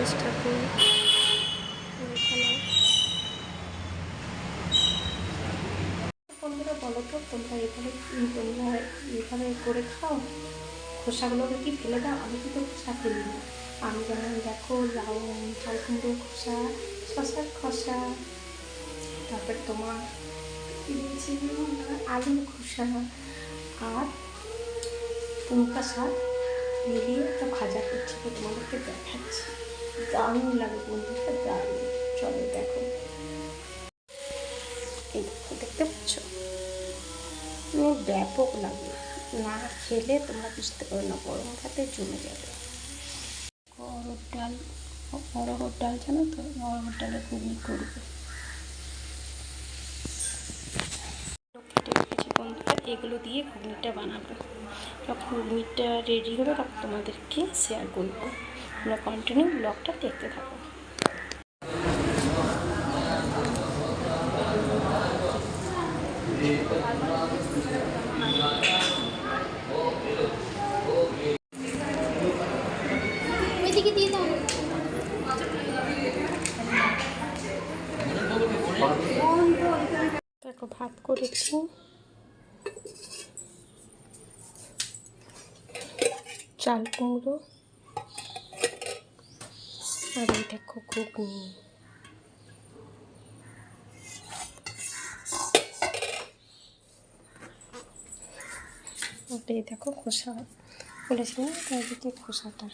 গণেশ ঠাকুর এখানে বন্ধুরা বলো তো, তোমরা এভাবে তোমরা এভাবে করে খাও? খোসাগুলোকে কি ফেলে দাও, আমি কিন্তু খোসা ফেলি আমি যেমন দেখো লাউ ঝাল কুমড়ো খোসা, শশার খোসা, তারপর তোমার আলুর খোসা, আর পুঙ্কা শাক মিলিয়ে একটা ভাজা করছি তোমাদেরকে দেখাচ্ছি। দারুণ লাগে বন্ধুটা দারুণ। চলো দেখো। এই দেখো, দেখতে পাচ্ছ? মানে ব্যাপক লাগে। না খেলে তোমরা বুঝতে পারো না, গরম ভাতে জমে যাবে। অরহর ডাল অরহর ডাল, জানো তো? অরহর ডালে ঘুগনি করবে। বন্ধুরা, এগুলো দিয়ে ঘুগনিটা বানাবো। ঘুগনিটা রেডি তখন তোমাদেরকে শেয়ার করব। তোমরা কন্টিনিউ ব্লগটা দেখতে থাকো দেখো ভাত করেছি। চাল কুমড়ো। আর এটা ঘুগনি ওটাই দেখো খোসা বলেছিলাম তাদেরকে খোসাটা।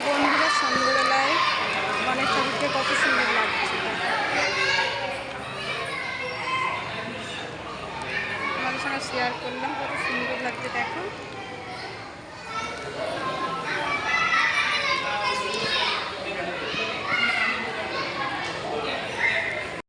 বন্ধুরা, সন্ধ্যেবেলায় মানে কত সুন্দর লাগছে। সঙ্গে শেয়ার করলাম, কত সুন্দর লাগছে, দেখো।